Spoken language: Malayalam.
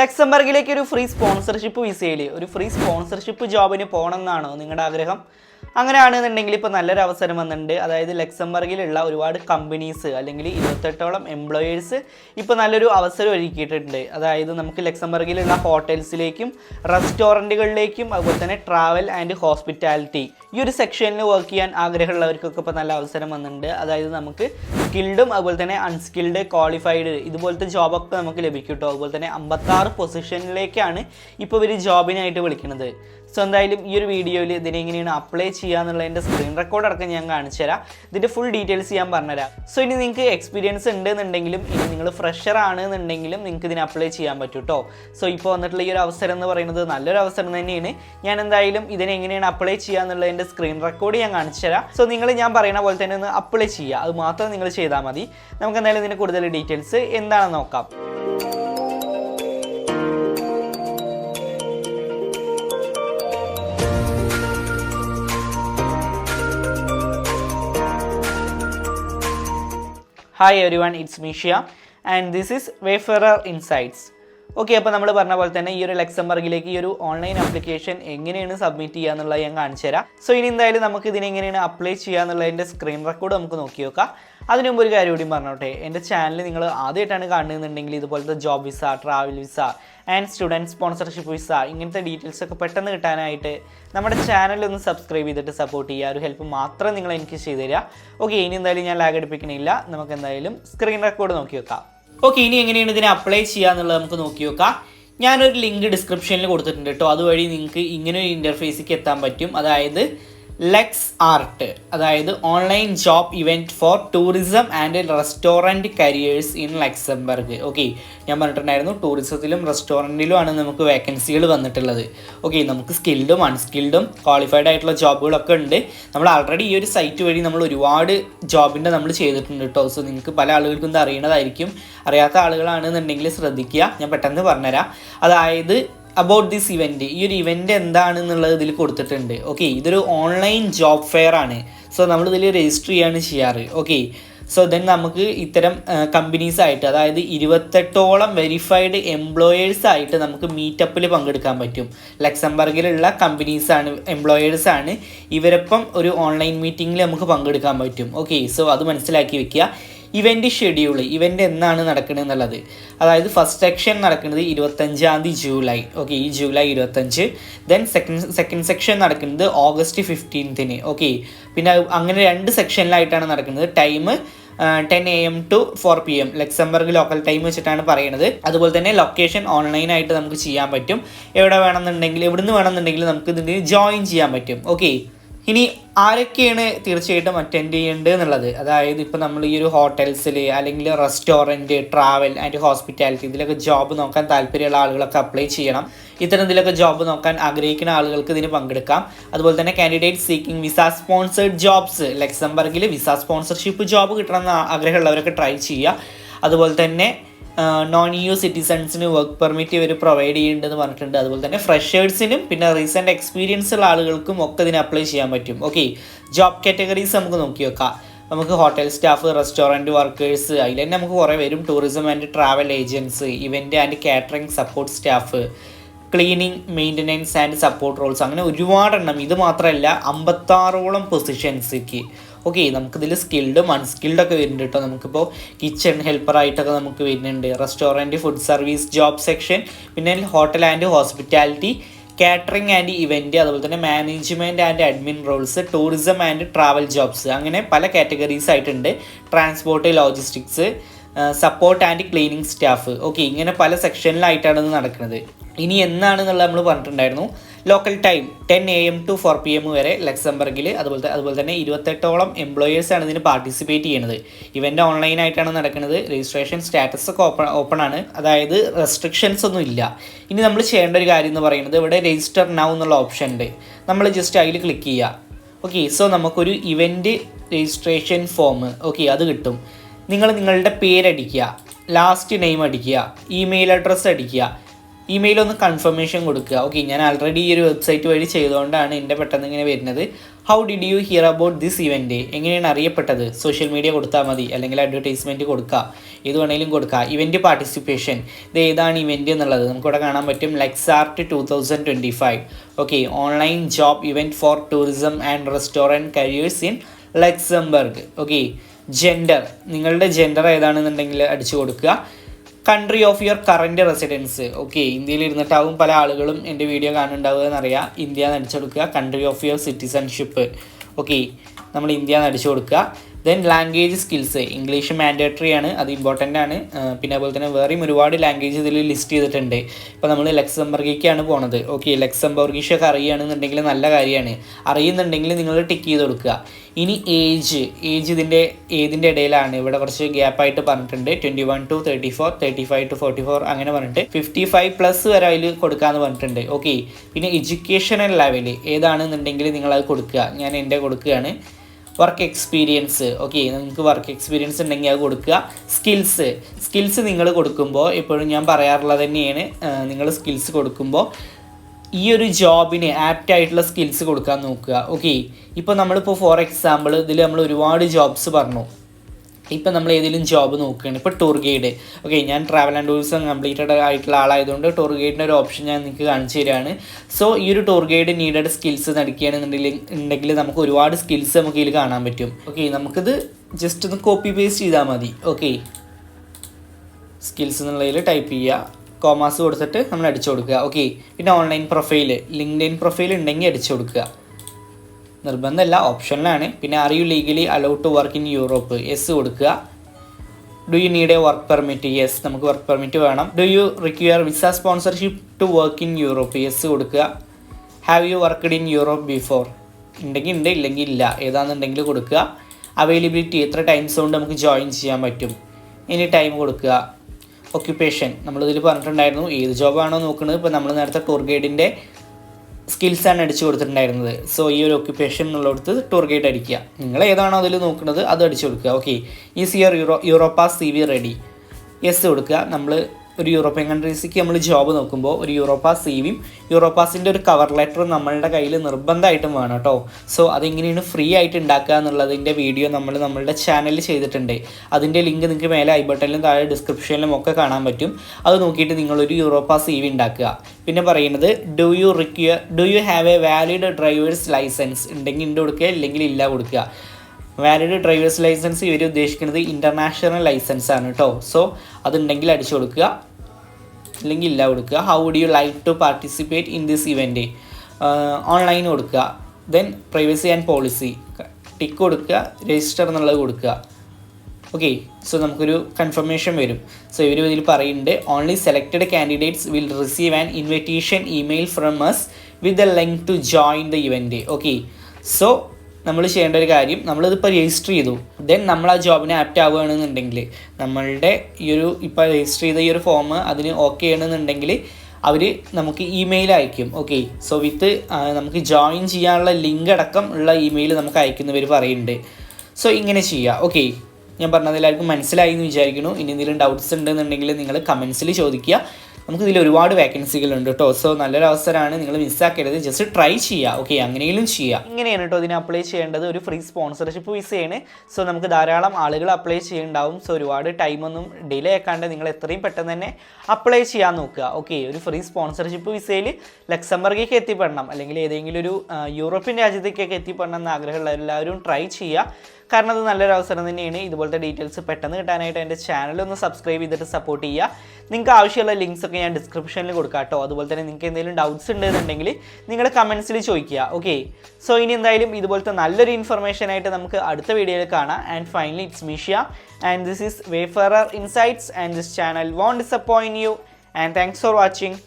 ലക്സംബർഗിലേക്ക് ഒരു ഫ്രീ സ്പോൺസർഷിപ്പ് വിസയിൽ ഒരു ഫ്രീ സ്പോൺസർഷിപ്പ് ജോബിന് പോകണം എന്നാണോ നിങ്ങളുടെ ആഗ്രഹം? അങ്ങനെയാണെന്നുണ്ടെങ്കിൽ ഇപ്പോൾ നല്ലൊരു അവസരം വന്നിട്ടുണ്ട്. അതായത് ലക്സംബർഗിലുള്ള ഒരുപാട് കമ്പനീസ് അല്ലെങ്കിൽ ഇരുപത്തെട്ടോളം എംപ്ലോയേഴ്സ് ഇപ്പോൾ നല്ലൊരു അവസരം ഒരുക്കിയിട്ടുണ്ട്. അതായത് നമുക്ക് ലക്സംബർഗിലുള്ള ഹോട്ടൽസിലേക്കും റെസ്റ്റോറന്റുകളിലേക്കും അതുപോലെ തന്നെ ട്രാവൽ ആൻഡ് ഹോസ്പിറ്റാലിറ്റി ഈ ഒരു സെക്ഷനിൽ വർക്ക് ചെയ്യാൻ ആഗ്രഹമുള്ളവർക്കൊക്കെ ഇപ്പോൾ നല്ല അവസരം വന്നിട്ടുണ്ട്. അതായത് നമുക്ക് സ്കിൽഡും അതുപോലെ തന്നെ അൺസ്കിൽഡ് ക്വാളിഫൈഡ് ഇതുപോലത്തെ ജോബൊക്കെ നമുക്ക് ലഭിക്കും കേട്ടോ. അതുപോലെ തന്നെ അമ്പത്താറ് പൊസിഷനിലേക്കാണ് ഇപ്പോൾ ഇവർ ജോബിനായിട്ട് വിളിക്കുന്നത്. സോ എന്തായാലും ഈ ഒരു വീഡിയോയിൽ ഇതിനെ എങ്ങനെയാണ് അപ്ലൈ ചെയ്യുക എന്നുള്ളതിന്റെ സ്ക്രീൻ റെക്കോർഡ് അടക്കം ഞാൻ കാണിച്ചു തരാം. ഇതിന്റെ ഫുൾ ഡീറ്റെയിൽസ് ഞാൻ പറഞ്ഞുതരാം. സോ ഇനി നിങ്ങൾക്ക് എക്സ്പീരിയൻസ് ഉണ്ട് എന്നുണ്ടെങ്കിലും ഇനി നിങ്ങൾ ഫ്രഷർ ആണ് എന്നുണ്ടെങ്കിലും നിങ്ങൾക്ക് ഇതിന് അപ്ലൈ ചെയ്യാൻ പറ്റും കേട്ടോ. സോ ഇപ്പോൾ വന്നിട്ടുള്ള ഈ ഒരു അവസരം എന്ന് പറയുന്നത് നല്ലൊരു അവസരം തന്നെയാണ്. ഞാൻ എന്തായാലും ഇതിനെങ്ങനെയാണ് അപ്ലൈ ചെയ്യുക എന്നുള്ളതിന്റെ സ്ക്രീൻ റെക്കോർഡ് ഞാൻ കാണിച്ചു തരാം. സോ നിങ്ങൾ ഞാൻ പറയുന്ന പോലെ തന്നെ ഒന്ന് അപ്ലൈ ചെയ്യുക. അത് മാത്രം നിങ്ങൾ ചെയ്താൽ മതി. നമുക്ക് എന്തായാലും ഇതിന്റെ കൂടുതൽ ഡീറ്റെയിൽസ് എന്താണെന്ന് നോക്കാം. Hi everyone it's Meeshya and this is Wayfarer Insights okay അപ്പോൾ നമ്മൾ പറഞ്ഞ പോലെ തന്നെ ഈ ഒരു ലക്സംബർഗിലേക്ക് ഈ ഒരു ഓൺലൈൻ ആപ്ലിക്കേഷൻ എങ്ങനെയാണ് സബ്മിറ്റ് ചെയ്യുക എന്നുള്ളത് ഞാൻ കാണിച്ചു തരാം. സോ ഇനി എന്തായാലും നമുക്ക് ഇതിനെങ്ങനെയാണ് അപ്ലൈ ചെയ്യുക എന്നുള്ളതിന്റെ സ്ക്രീൻ റെക്കോർഡ് നമുക്ക് നോക്കി നോക്കാം. അതിനു മുമ്പ് ഒരു കാര്യം കൂടി പറഞ്ഞോട്ടെ. എന്റെ ചാനൽ നിങ്ങൾ ആദ്യമായിട്ടാണ് കാണുന്നുണ്ടെങ്കിൽ ഇതുപോലത്തെ job visa travel visa and student sponsorship visa ഇങ്ങനത്തെ ഡീറ്റെയിൽസ് ഒക്കെ പെട്ടെന്ന് കിട്ടാനായിട്ട് നമ്മുടെ ചാനൽ ഒന്ന് സബ്സ്ക്രൈബ് ചെയ്തിട്ട് സപ്പോർട്ട് ചെയ്യുക. ഒരു ഹെൽപ്പ് മാത്രം നിങ്ങൾ എനിക്ക് ചെയ്തു തരിക. ഓക്കെ ഇനി എന്തായാലും ഞാൻ ലാഗ് എടുപ്പിക്കണില്ല. നമുക്ക് എന്തായാലും സ്ക്രീൻ റെക്കോർഡ് നോക്കി വെക്കാം. ഓക്കെ ഇനി എങ്ങനെയാണ് ഇതിനെ അപ്ലൈ ചെയ്യുക എന്നുള്ളത് നമുക്ക് നോക്കി നോക്കാം. ഞാനൊരു ലിങ്ക് ഡിസ്ക്രിപ്ഷനിൽ കൊടുത്തിട്ടുണ്ട് കേട്ടോ. അതുവഴി നിങ്ങൾക്ക് ഇങ്ങനെ ഒരു ഇന്റർഫേസിലേക്ക് എത്താൻ പറ്റും. അതായത് ലെക്സ് ആർട്ട് അതായത് online job event for tourism and restaurant careers in Luxembourg okay ഞാൻ പറഞ്ഞിട്ടുണ്ടായിരുന്നു ടൂറിസത്തിലും റെസ്റ്റോറന്റിലുമാണ് നമുക്ക് വേക്കൻസികൾ വന്നിട്ടുള്ളത്. ഓക്കെ നമുക്ക് സ്കിൽഡും അൺസ്കിൽഡും ക്വാളിഫൈഡ് ആയിട്ടുള്ള ജോബുകളൊക്കെ ഉണ്ട്. നമ്മൾ ആൾറെഡി ഈ ഒരു സൈറ്റ് വഴി നമ്മൾ ഒരുപാട് ജോബിന്റെ നമ്മൾ ചെയ്തിട്ടുണ്ട് കേട്ടോ സോ നിങ്ങൾക്ക് പല ആളുകൾക്കും ഇത് അറിയണതായിരിക്കും. അറിയാത്ത ആളുകളാണെന്നുണ്ടെങ്കിൽ ശ്രദ്ധിക്കുക. ഞാൻ പെട്ടെന്ന് പറഞ്ഞുതരാം. അതായത് അബൌട്ട് ദിസ് ഇവന്റ് ഈ ഒരു ഇവന്റ് എന്താണെന്നുള്ളത് ഇതിൽ കൊടുത്തിട്ടുണ്ട്. ഓക്കെ ഇതൊരു ഓൺലൈൻ ജോബ് ഫെയർ ആണ്. സോ നമ്മൾ ഇതിൽ രജിസ്റ്റർ ചെയ്യാണ് ചെയ്യാറ്. ഓക്കെ സോ ദെൻ നമുക്ക് ഇത്തരം കമ്പനീസ് ആയിട്ട് അതായത് ഇരുപത്തെട്ടോളം വെരിഫൈഡ് എംപ്ലോയേഴ്സ് ആയിട്ട് നമുക്ക് മീറ്റപ്പിൽ പങ്കെടുക്കാൻ പറ്റും. ലക്സംബർഗിലുള്ള കമ്പനീസാണ് എംപ്ലോയേഴ്സ് ആണ്. ഇവരൊപ്പം ഒരു ഓൺലൈൻ മീറ്റിങ്ങിൽ നമുക്ക് പങ്കെടുക്കാൻ പറ്റും. ഓക്കെ സോ അത് മനസ്സിലാക്കി വെക്കുക. ഇവന്റ് ഷെഡ്യൂൾ ഇവന്റ് എന്നാണ് നടക്കുന്നത് എന്നുള്ളത്. അതായത് ഫസ്റ്റ് സെക്ഷൻ നടക്കുന്നത് ഇരുപത്തഞ്ചാം തീയതി ജൂലൈ. ഓക്കെ ഈ ജൂലൈ ഇരുപത്തഞ്ച്. ദെൻ സെക്കൻഡ് സെക്കൻഡ് സെക്ഷൻ നടക്കുന്നത് ഓഗസ്റ്റ് ഫിഫ്റ്റീൻത്തിന് ഓക്കെ പിന്നെ അങ്ങനെ രണ്ട് സെക്ഷനിലായിട്ടാണ് നടക്കുന്നത് time ten A M to four P M Luxembourg local time വെച്ചിട്ടാണ് പറയുന്നത് അതുപോലെ തന്നെ ലൊക്കേഷൻ ഓൺലൈനായിട്ട് നമുക്ക് ചെയ്യാൻ പറ്റും. എവിടെ വേണമെന്നുണ്ടെങ്കിൽ എവിടുന്ന് വേണമെന്നുണ്ടെങ്കിൽ നമുക്ക് ഇതിന് ജോയിൻ ചെയ്യാൻ പറ്റും. ഓക്കെ ഇനി ആരൊക്കെയാണ് തീർച്ചയായിട്ടും അറ്റൻഡ് ചെയ്യേണ്ടത് എന്നുള്ളത്? അതായത് ഇപ്പോൾ നമ്മൾ ഈ ഒരു ഹോട്ടൽസിൽ അല്ലെങ്കിൽ റെസ്റ്റോറന്റ് ട്രാവൽ ആൻഡ് ഹോസ്പിറ്റാലിറ്റി ഇതിലൊക്കെ ജോബ് നോക്കാൻ താല്പര്യമുള്ള ആളുകളൊക്കെ അപ്ലൈ ചെയ്യണം. ഇത്തരം ഇതിലൊക്കെ ജോബ് നോക്കാൻ ആഗ്രഹിക്കുന്ന ആളുകൾക്ക് ഇതിന് പങ്കെടുക്കാം. അതുപോലെ തന്നെ candidate seeking visa sponsored jobs ലക്സംബർഗിൽ visa sponsorship job കിട്ടണം എന്ന് ആഗ്രഹമുള്ളവരൊക്കെ ട്രൈ ചെയ്യുക. അതുപോലെ തന്നെ നോൺ യു സിറ്റിസൺസിന് വർക്ക് പെർമിറ്റ് ഇവർ പ്രൊവൈഡ് ചെയ്യുന്നുണ്ടെന്ന് പറഞ്ഞിട്ടുണ്ട്. അതുപോലെ തന്നെ ഫ്രഷേഴ്സിനും പിന്നെ റീസെന്റ് എക്സ്പീരിയൻസ് ഉള്ള ആളുകൾക്കും ഒക്കെ ഇതിന് അപ്ലൈ ചെയ്യാൻ പറ്റും. ഓക്കെ ജോബ് കാറ്റഗറീസ് നമുക്ക് നോക്കി വെക്കാം. നമുക്ക് ഹോട്ടൽ സ്റ്റാഫ് റെസ്റ്റോറന്റ് വർക്കേഴ്സ് അതിൽ തന്നെ നമുക്ക് കുറേ വരും tourism and travel agents event and catering support staff cleaning maintenance and support roles അങ്ങനെ ഒരുപാടെണ്ണം. ഇത് മാത്രമല്ല അമ്പത്താറോളം പൊസിഷൻസിക്ക് ഓക്കെ നമുക്കിതിൽ സ്കിൽഡും അൺസ്കിൽഡ് ഒക്കെ വരുന്നുണ്ട് കേട്ടോ. നമുക്കിപ്പോൾ കിച്ചൺ ഹെൽപ്പറായിട്ടൊക്കെ നമുക്ക് വരുന്നുണ്ട്. Restaurant food service job section പിന്നെ hotel and hospitality catering and event അതുപോലെ തന്നെ management and admin roles tourism and travel jobs അങ്ങനെ പല കാറ്റഗറീസ് ആയിട്ടുണ്ട്. Transport logistics support and cleaning staff okay ഇങ്ങനെ പല സെക്ഷനിലായിട്ടാണ് ഇത് നടക്കുന്നത്. ഇനി എന്നാണെന്നുള്ളത് നമ്മൾ പറഞ്ഞിട്ടുണ്ടായിരുന്നു. Local time ten A M to four P M വരെ ലക്സംബർഗിൽ അതുപോലെ അതുപോലെ തന്നെ ഇരുപത്തെട്ടോളം എംപ്ലോയേഴ്സാണ് ഇതിന് പാർട്ടിസിപ്പേറ്റ് ചെയ്യുന്നത്. ഇവന്റ് ഓൺലൈനായിട്ടാണ് നടക്കുന്നത്. രജിസ്ട്രേഷൻ സ്റ്റാറ്റസ് ഒക്കെ ഓപ്പൺ ഓപ്പൺ ആണ്. അതായത് റെസ്ട്രിക്ഷൻസ് ഒന്നും ഇല്ല. ഇനി നമ്മൾ ചെയ്യേണ്ട ഒരു കാര്യം എന്ന് പറയുന്നത് ഇവിടെ രജിസ്റ്റർ നൗ എന്നുള്ള ഓപ്ഷൻ ഉണ്ട്. നമ്മൾ ജസ്റ്റ് അതിൽ ക്ലിക്ക് ചെയ്യുക. ഓക്കെ സോ നമുക്കൊരു ഇവന്റ് രജിസ്ട്രേഷൻ ഫോം ഓക്കെ അത് കിട്ടും. നിങ്ങൾ നിങ്ങളുടെ പേരടിക്കുക ലാസ്റ്റ് നെയിം അടിക്കുക ഇമെയിൽ അഡ്രസ്സ് അടിക്കുക ഇമെയിൽ ഒന്ന് കൺഫർമേഷൻ കൊടുക്കുക. ഓക്കെ ഞാൻ ആൾറെഡി ഈ ഒരു വെബ്സൈറ്റ് വഴി ചെയ്തുകൊണ്ടാണ് എന്റെ പെട്ടെന്ന് ഇങ്ങനെ വരുന്നത്. How did you hear about this event എങ്ങനെയാണ് അറിയപ്പെട്ടത്? സോഷ്യൽ മീഡിയ കൊടുത്താൽ മതി അല്ലെങ്കിൽ അഡ്വർടൈസ്മെന്റ് കൊടുക്കുക ഏത് വേണമെങ്കിലും കൊടുക്കുക ഇവന്റ് പാർട്ടിസിപ്പേഷൻ ഇത് ഏതാണ് ഇവന്റ് എന്നുള്ളത്? നമുക്കിവിടെ കാണാൻ പറ്റും LexArt two thousand twenty five okay online job event for tourism and restaurant careers in Luxembourg okay gender നിങ്ങളുടെ ജെൻഡർ ഏതാണെന്നുണ്ടെങ്കിൽ അടിച്ചു കൊടുക്കുക. Country of your current residence okay ഇന്ത്യയിൽ ഇരുന്നിട്ടാവും പല ആളുകളും എന്റെ വീഡിയോ കാണുന്നുണ്ടാവുക എന്നറിയാം. ഇന്ത്യ എന്ന് അടിച്ചു കൊടുക്കുക. Country of your citizenship okay നമ്മൾ ഇന്ത്യ എന്ന് അടിച്ചു കൊടുക്കുക. Then language skills English mandatory ആണ് അത് ഇമ്പോർട്ടന്റ് ആണ്. പിന്നെ അതുപോലെ തന്നെ വേറെയും ഒരുപാട് ലാംഗ്വേജ് ഇതിൽ ലിസ്റ്റ് ചെയ്തിട്ടുണ്ട്. ഇപ്പോൾ നമ്മൾ ലക്സംബർഗിക്കാണ് പോണത്. ഓക്കെ ലക്സംബർഗീഷ് ഒക്കെ അറിയുകയാണെന്നുണ്ടെങ്കിൽ നല്ല കാര്യമാണ്. അറിയുന്നുണ്ടെങ്കിൽ നിങ്ങൾ ടിക്ക് ചെയ്ത് കൊടുക്കുക. ഇനി ഏജ് ഏജ് ഇതിന്റെ ഏതിന്റെ ഇടയിലാണ്? ഇവിടെ കുറച്ച് ഗ്യാപ്പായിട്ട് പറഞ്ഞിട്ടുണ്ട്. Twenty one two thirty four thirty five two forty four അങ്ങനെ പറഞ്ഞിട്ട് ഫിഫ്റ്റി ഫൈവ് പ്ലസ് വരെ അതിൽ കൊടുക്കാമെന്ന് പറഞ്ഞിട്ടുണ്ട്. ഓക്കെ പിന്നെ എഡ്യൂക്കേഷണൽ ലെവൽ ഏതാണെന്നുണ്ടെങ്കിൽ നിങ്ങളത് കൊടുക്കുക. ഞാൻ എന്റെ കൊടുക്കുകയാണ്. വർക്ക് എക്സ്പീരിയൻസ് ഓക്കെ നിങ്ങൾക്ക് വർക്ക് എക്സ്പീരിയൻസ് ഉണ്ടെങ്കിൽ അത് കൊടുക്കുക. സ്കിൽസ് സ്കിൽസ് നിങ്ങൾ കൊടുക്കുമ്പോൾ എപ്പോഴും ഞാൻ പറയാറുള്ളത് തന്നെയാണ് നിങ്ങൾ സ്കിൽസ് കൊടുക്കുമ്പോൾ ഈ ഒരു ജോബിന് ആപ്റ്റ് ആയിട്ടുള്ള സ്കിൽസ് കൊടുക്കാൻ നോക്കുക. ഓക്കെ ഇപ്പോൾ നമ്മളിപ്പോൾ ഫോർ എക്സാമ്പിൾ ഇതിൽ നമ്മൾ ഒരുപാട് ജോബ്സ് പറഞ്ഞു. ഇപ്പം നമ്മൾ ഏതെങ്കിലും ജോബ് നോക്കുകയാണ്. ഇപ്പോൾ ടൂർ ഗൈഡ് ഓക്കെ ഞാൻ ട്രാവൽ ആൻഡ് ടൂറിസം കംപ്ലീറ്റഡ് ആയിട്ടുള്ള ആളായതുകൊണ്ട് ടൂർ ഗൈഡിന്റെ ഒരു ഓപ്ഷൻ ഞാൻ നിങ്ങൾക്ക് കാണിച്ചു തരികയാണ് സോ ഈ ഒരു ടൂർ ഗൈഡ് നീഡഡ് സ്കിൽസ് നടക്കുകയാണെന്നുണ്ടെങ്കിൽ ഉണ്ടെങ്കിൽ നമുക്ക് ഒരുപാട് സ്കിൽസ് നമുക്ക് ഇതിൽ കാണാൻ പറ്റും. ഓക്കെ നമുക്കിത് ജസ്റ്റ് ഒന്ന് കോപ്പി പേസ്റ്റ് ചെയ്താൽ മതി. ഓക്കെ സ്കിൽസ് എന്നുള്ളതിൽ ടൈപ്പ് ചെയ്യുക. കോമാസ് കൊടുത്തിട്ട് നമ്മൾ അടിച്ചു കൊടുക്കുക. ഓക്കെ പിന്നെ ഓൺലൈൻ പ്രൊഫൈൽ ഇൻ പ്രൊഫൈൽ ഉണ്ടെങ്കിൽ അടിച്ചു കൊടുക്കുക. നിർബന്ധമല്ല. ഓപ്ഷനിലാണ് പിന്നെ are you legally allowed to work in Europe yes കൊടുക്കുക. Do you need a work permit yes നമുക്ക് വർക്ക് പെർമിറ്റ് വേണം. Do you require visa sponsorship to work in Europe yes കൊടുക്കുക. Have you worked in Europe before ഉണ്ടെങ്കിൽ ഉണ്ട് ഇല്ലെങ്കിൽ ഇല്ല. ഏതാണെന്നുണ്ടെങ്കിൽ കൊടുക്കുക. അവൈലബിലിറ്റി എത്ര ടൈംസ് കൊണ്ട് നമുക്ക് ജോയിൻ ചെയ്യാൻ പറ്റും? ഇനി ടൈം കൊടുക്കുക. ഒക്യുപ്പേഷൻ നമ്മളിതിൽ പറഞ്ഞിട്ടുണ്ടായിരുന്നു. ഏത് ജോബാണോ നോക്കുന്നത് ഇപ്പോൾ നമ്മൾ നേരത്തെ ടൂർ ഗൈഡിന്റെ സ്കിൽസാണ് അടിച്ചു കൊടുത്തിട്ടുണ്ടായിരുന്നത്. സോ ഈ ഒരു ഒക്യുപ്പേഷൻ എന്നുള്ളിടത്ത് ടൂർ ഗൈഡ് അടിക്കുക. നിങ്ങൾ ഏതാണോ അതിൽ നോക്കുന്നത് അത് അടിച്ചു കൊടുക്കുക. ഓക്കെ ഈ സിയർ euro Europa C V ready yes കൊടുക്കുക. നമ്മൾ ഒരു യൂറോപ്യൻ കൺട്രീസിലേക്ക് നമ്മൾ ജോബ് നോക്കുമ്പോൾ ഒരു യൂറോപ്പാസ് സി വിയും യൂറോപ്പാസിന്റെ ഒരു കവർ ലെറ്ററും നമ്മളുടെ കയ്യിൽ നിർബന്ധമായിട്ടും വേണം കേട്ടോ സോ അതെങ്ങനെയാണ് ഫ്രീ ആയിട്ട് ഉണ്ടാക്കുക എന്നുള്ളതിന്റെ വീഡിയോ നമ്മൾ നമ്മളുടെ ചാനലിൽ ചെയ്തിട്ടുണ്ട്. അതിന്റെ ലിങ്ക് നിങ്ങൾക്ക് മേലെ ഐ ബട്ടണിലും താഴെ ഡിസ്ക്രിപ്ഷനിലും ഒക്കെ കാണാൻ പറ്റും. അത് നോക്കിയിട്ട് നിങ്ങളൊരു യൂറോപ്പാ സി വി ഉണ്ടാക്കുക പിന്നെ പറയുന്നത് do you require do you have a valid driver's licence ഉണ്ടെങ്കിൽ ഉണ്ട് കൊടുക്കുക ഇല്ലെങ്കിൽ ഇല്ല കൊടുക്കുക. വാലിഡ് ഡ്രൈവേഴ്സ് ലൈസൻസ് ഇവർ ഉദ്ദേശിക്കുന്നത് ഇന്റർനാഷണൽ ലൈസൻസ് ആണ് കേട്ടോ സോ അതുണ്ടെങ്കിൽ അടിച്ചു കൊടുക്കുക. അല്ലെങ്കിൽ ഇല്ല കൊടുക്കുക. How would you like to participate in this event online കൊടുക്കുക. Then privacy and policy tick കൊടുക്കുക. രജിസ്റ്റർ എന്നുള്ളത് കൊടുക്കുക. ഓക്കെ സോ നമുക്കൊരു കൺഫർമേഷൻ വരും. സോ ഇവർ ഇതിൽ പറയുന്നുണ്ട് only selected candidates will receive an invitation email from us with a link to join the event okay so നമ്മൾ ചെയ്യേണ്ട ഒരു കാര്യം നമ്മളിതിപ്പോൾ രജിസ്റ്റർ ചെയ്തു. ദെൻ നമ്മൾ ആ ജോബിന് ആപ്റ്റ് ആവുകയാണെന്നുണ്ടെങ്കിൽ നമ്മളുടെ ഈ ഒരു ഇപ്പോൾ രജിസ്റ്റർ ചെയ്ത ഈ ഒരു ഫോം അതിന് ഓക്കെ ആണെന്നുണ്ടെങ്കിൽ അവർ നമുക്ക് ഇമെയിൽ അയക്കും. ഓക്കെ സോ വിത്ത് നമുക്ക് ജോയിൻ ചെയ്യാനുള്ള ലിങ്ക് അടക്കം ഉള്ള ഇമെയിൽ നമുക്ക് അയക്കുന്നവർ പറയുന്നുണ്ട്. സോ ഇങ്ങനെ ചെയ്യുക ഓക്കെ ഞാൻ പറഞ്ഞത് എല്ലാവർക്കും മനസ്സിലായി എന്ന് വിചാരിക്കുന്നു. ഇനി എന്തെങ്കിലും ഡൗട്ട്സ് ഉണ്ടെന്നുണ്ടെങ്കിൽ നിങ്ങൾ കമൻസിൽ ചോദിക്കുക. നമുക്ക് ഇതിൽ ഒരുപാട് വേക്കൻസികൾ ഉണ്ട് കേട്ടോ. സോ നല്ലൊരു അവസരമാണ്. നിങ്ങൾ മിസ്സാക്കരുത് ജസ്റ്റ് ട്രൈ ചെയ്യുക. ഓക്കെ അങ്ങനെയും ചെയ്യുക. ഇങ്ങനെയാണ് കേട്ടോ ഇതിന് അപ്ലൈ ചെയ്യേണ്ടത്. ഒരു ഫ്രീ സ്പോൺസർഷിപ്പ് വിസയാണ് സോ നമുക്ക് ധാരാളം ആളുകൾ അപ്ലൈ ചെയ്യുന്നുണ്ടാവും സോ ഒരുപാട് ടൈമൊന്നും ഡിലേ ആക്കാണ്ട് നിങ്ങൾ എത്രയും പെട്ടെന്ന് തന്നെ അപ്ലൈ ചെയ്യാൻ നോക്കുക. ഓക്കെ ഒരു ഫ്രീ സ്പോൺസർഷിപ്പ് വിസയിൽ ലക്സംബർഗേക്ക് എത്തിപ്പെടണം. അല്ലെങ്കിൽ ഏതെങ്കിലും ഒരു യൂറോപ്യൻ രാജ്യത്തേക്കൊക്കെ എത്തിപ്പെടണം എന്ന് ആഗ്രഹമുള്ള എല്ലാവരും ട്രൈ ചെയ്യുക. കാരണം അത് നല്ലൊരു അവസരം തന്നെയാണ്. ഇതുപോലത്തെ ഡീറ്റെയിൽസ് പെട്ടെന്ന് കിട്ടാനായിട്ട് എന്റെ ചാനൽ ഒന്ന് സബ്സ്ക്രൈബ് ചെയ്തിട്ട് സപ്പോർട്ട് ചെയ്യുക. നിങ്ങൾക്ക് ആവശ്യമുള്ള ലിങ്ക്സ് ഒക്കെ ഞാൻ ഡിസ്ക്രിപ്ഷനിൽ കൊടുക്കാം കേട്ടോ. അതുപോലെ തന്നെ നിങ്ങൾക്ക് എന്തെങ്കിലും ഡൗട്ട്സ് ഉണ്ടെന്നുണ്ടെങ്കിൽ നിങ്ങളുടെ കമൻസിൽ ചോദിക്കുക. ഓക്കെ സോ ഇനി എന്തായാലും ഇതുപോലത്തെ നല്ലൊരു ഇൻഫർമേഷൻ ആയിട്ട് നമുക്ക് അടുത്ത വീഡിയോയിൽ കാണാം. And finally it's Meeshya and this is Wayfarer Insights and this channel won't disappoint you and thanks for watching